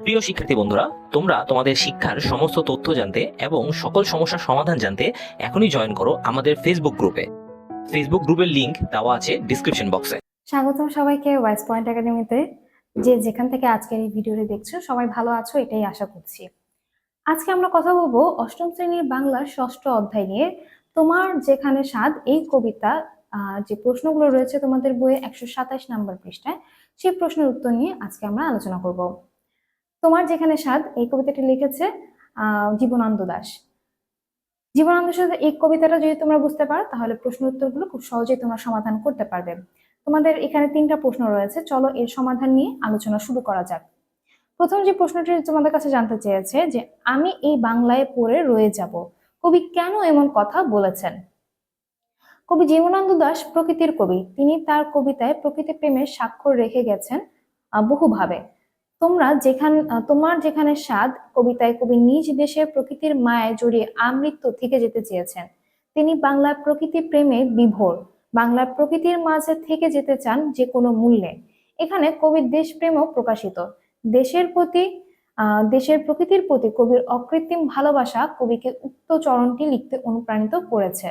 প্রিয় শিক্ষার্থী বন্ধুরা, তোমরা তোমাদের শিক্ষার সমস্ত তথ্য জানতে এবং সকল সমস্যার সমাধান জানতে এখনই জয়েন করো আমাদের ফেসবুক গ্রুপে ফেসবুক গ্রুপের লিংক দেওয়া আছে ডিসক্রিপশন বক্সে স্বাগতম সবাইকে ওয়াইস পয়েন্ট একাডেমিতে যে যেখান থেকে আজকের এই ভিডিওটি দেখছ, সবাই ভালো আছো, এটাই আশা করছি। আজকে আমরা কথা বলব অষ্টম শ্রেণির বাংলার ষষ্ঠ অধ্যায় নিয়ে। তোমার যেখানে স্বাদ, এই কবিতা যে প্রশ্নগুলো রয়েছে তোমাদের বইয়ে একশো সাতাশ নাম্বার পৃষ্ঠায়, সেই প্রশ্নের উত্তর নিয়ে আজকে আমরা আলোচনা করব। তোমার যেখানে স্বাদ, এই কবিতাটি লিখেছে জীবনানন্দ দাস। জীবনানন্দ দাশের এই কবিতাটা যদি তোমরা বুঝতে পারো, তাহলে প্রশ্ন উত্তরগুলো খুব সহজেই তোমরা সমাধান করতে পারবে। তোমাদের এখানে তিনটা প্রশ্ন রয়েছে, চলো এর সমাধান নিয়ে আলোচনা শুরু করা যাক। প্রথম যে প্রশ্নটি তোমাদের কাছে জানতে চেয়েছে, যে আমি এই বাংলায় পড়ে রয়ে যাব, কবি কেন এমন কথা বলেছেন? কবি জীবনানন্দ দাস প্রকৃতির কবি, তিনি তার কবিতায় প্রকৃতি প্রেমের স্বাক্ষর রেখে গেছেন বহুভাবে। তোমরা যেখান তোমার যেখানে স্বাদ, কবিতায় কবি নিজ দেশের প্রকৃতির মায়ায় জড়িয়ে আমৃত্যু থেকে যেতে চেয়েছেন। তিনি বাংলার প্রকৃতি প্রেমে বিভোর, বাংলার প্রকৃতির মাঝে থেকে যেতে চান যে কোনো মূল্যে। এখানে কবির দেশপ্রেমও প্রকাশিত। দেশের প্রতি দেশের প্রকৃতির প্রতি কবির অকৃত্রিম ভালোবাসা কবিকে উক্ত চরণটি লিখতে অনুপ্রাণিত করেছে।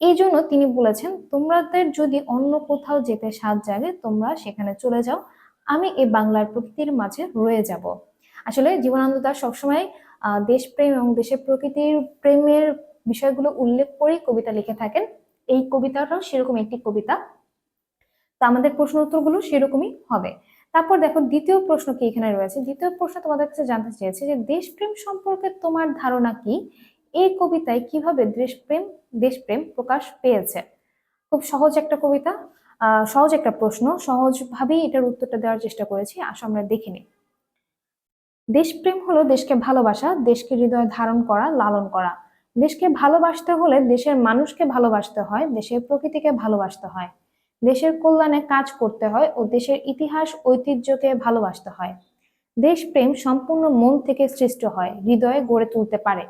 এই জন্য তিনি বলেছেন তোমাদের যদি অন্য কোথাও যেতে সাত জাগে, তোমরা সেখানে চলে যাও আমি এই বাংলার প্রকৃতির মাঝে রয়ে যাব। আসলে জীবনানন্দ দাস সবসময় দেশপ্রেম এবং দেশের প্রকৃতির প্রেমের বিষয়গুলো উল্লেখ করেই কবিতা লিখে থাকেন। এই কবিতাটাও সেরকম একটি কবিতা। তা আমাদের প্রশ্ন উত্তরগুলো সেরকমই হবে। তারপর দেখো দ্বিতীয় প্রশ্ন কি এখানে রয়েছে? দ্বিতীয় প্রশ্ন তোমাদের কাছে জানতে চেয়েছে যে দেশপ্রেম সম্পর্কে তোমার ধারণা কি? এই কবিতায় কীভাবে দেশপ্রেম দেশপ্রেম প্রকাশ পেয়েছে? খুব সহজ একটা কবিতা। সহজ একটা প্রশ্ন। সহজভাবেই এটার উত্তরটা দেওয়ার চেষ্টা করেছি। আসো আমরা দেখে নিই। দেশপ্রেম হলো দেশকে ভালোবাসা, দেশকে হৃদয়ে ধারণ করা, লালন করা। দেশকে ভালোবাসতে হলে দেশের মানুষকে ভালোবাসতে হয়, দেশের প্রকৃতিকে ভালোবাসতে হয়। দেশের কল্যাণে কাজ করতে হয় ও দেশের ইতিহাস, ঐতিহ্যকে ভালোবাসতে হয়। দেশপ্রেম সম্পূর্ণ মন থেকে সৃষ্ট হয়, হৃদয়ে গড়ে তুলতে পারে।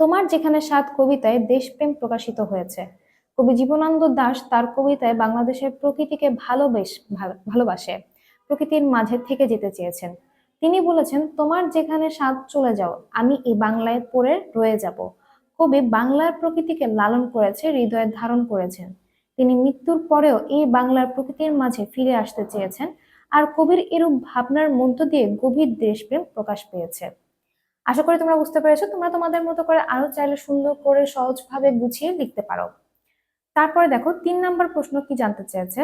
তোমার যেখানে সাত কবিতায় দেশপ্রেম প্রকাশিত হয়েছে কবি জীবনানন্দ দাশ তার কবিতায় বাংলাদেশের প্রকৃতিকে ভালোবেস, ভালো- ভালোবাসে, প্রকৃতির মাঝে থেকে যেতে চেয়েছেন। তিনি বলেছেন, তোমার যেখানে স্বাদ চলে যাও, আমি এই বাংলায় পড়ে রয়ে যাব। কবি বাংলার প্রকৃতিকে লালন করেছে, হৃদয়ে ধারণ করেছেন। তিনি মৃত্যুর পরেও এই বাংলার প্রকৃতির মাঝে ফিরে আসতে চেয়েছেন আর কবির এরূপ ভাবনার মধ্য দিয়ে গভীর দেশপ্রেম প্রকাশ পেয়েছে। আশা করি তোমরা বুঝতে পেরেছ, তোমরা তোমাদের মতো করে আরও চাইলে সুন্দর করে সহজভাবে গুছিয়ে লিখতে পারো। তারপরে দেখো তিন নম্বর প্রশ্ন কি জানতে চেয়েছে?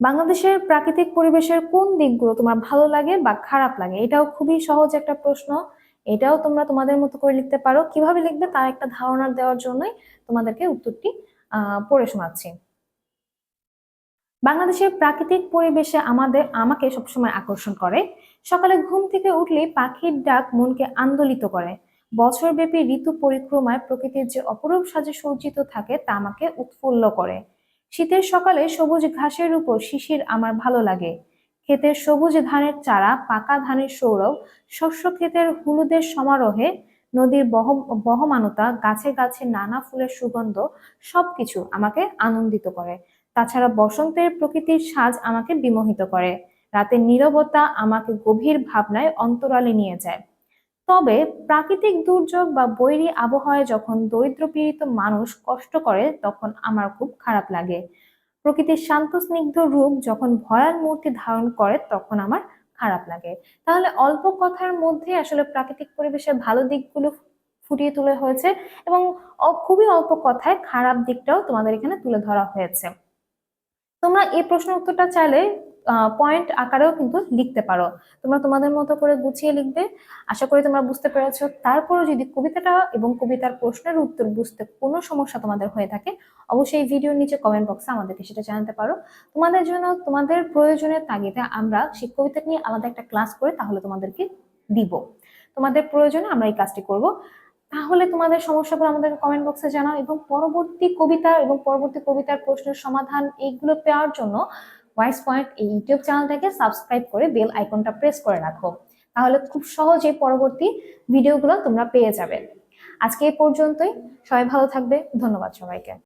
বাংলাদেশের প্রাকৃতিক পরিবেশের কোন দিকগুলো তোমার ভালো লাগে বা খারাপ লাগে? এটাও খুবই সহজ একটা প্রশ্ন। এটাও তোমরা তোমাদের মতো করে লিখতে পারো। কীভাবে লিখবে তার একটা ধারণা দেওয়ার জন্যই তোমাদেরকে উত্তরটি পড়ে শোনাচ্ছি। বাংলাদেশের প্রাকৃতিক পরিবেশে আমাদের, আমাকে সবসময় আকর্ষণ করে। সকালে ঘুম থেকে উঠলেই পাখির ডাক মনকে আন্দোলিত করে। বছরব্যাপী ঋতু পরিক্রমায় প্রকৃতির যে অপরূপ সাজে সজ্জিত থাকে, তা আমাকে উৎফুল্ল করে। শীতের সকালে সবুজ ঘাসের উপর শিশির আমার ভালো লাগে। ক্ষেতের সবুজ ধানের চারা, পাকা ধানের সৌরভ, শস্য ক্ষেতের হলুদের সমারোহে, নদীর বহ বহমানতা, গাছে গাছে নানা ফুলের সুগন্ধ, সবকিছু আমাকে আনন্দিত করে। তাছাড়া বসন্তের প্রকৃতির সাজ আমাকে বিমোহিত করে। রাতের নীরবতা আমাকে গভীর ভাবনায় অন্তরালে নিয়ে যায়। তবে প্রাকৃতিক দুর্যোগ বা বৈরী আবহাওয়ায় যখন দরিদ্র পীড়িত মানুষ কষ্ট করে, তখন আমার খুব খারাপ লাগে। প্রকৃতির শান্ত স্নিগ্ধ রূপ যখন ভয়াল মূর্তি ধারণ করে, তখন আমার খারাপ লাগে। তাহলে অল্প কথার মধ্যে আসলে প্রাকৃতিক পরিবেশের ভালো দিকগুলো ফুটিয়ে তোলা হয়েছে এবং খুবই অল্প কথায় খারাপ দিকটাও তোমাদের এখানে তুলে ধরা হয়েছে। তোমরা এই প্রশ্ন উত্তরটা চাইলে পয়েন্ট আকারেও কিন্তু লিখতে পারো। তোমরা তোমাদের মতো করে গুছিয়ে লিখবে। আশা করি তোমরা বুঝতে পেরেছ। তারপরও যদি কবিতাটা এবং কবিতার প্রশ্নের উত্তর বুঝতে কোনো সমস্যা তোমাদের হয়ে থাকে, অবশ্যই ভিডিওর নিচে কমেন্ট বক্সে আমাদেরকে সেটা জানাতে পারো। তোমাদের জন্য, তোমাদের প্রয়োজনের তাগিদে আমরা সেই কবিতা নিয়ে আলাদা একটা ক্লাস করে তাহলে তোমাদেরকে দিব। তোমাদের প্রয়োজনে আমরা এই কাজটি করব। তাহলে তোমাদের সমস্যাগুলো আমাদের কমেন্ট বক্সে জানাও এবং পরবর্তী কবিতা এবং পরবর্তী কবিতার প্রশ্নের সমাধান এইগুলো পাওয়ার জন্য ওয়াইস পয়েন্ট এই ইউটিউব চ্যানেলটাকে সাবস্ক্রাইব করে বেল আইকনটা প্রেস করে রাখো। তাহলে খুব সহজে পরবর্তী ভিডিওগুলো তোমরা পেয়ে যাবে। আজকে এ পর্যন্তই। সবাই ভালো থাকবে। ধন্যবাদ সবাইকে।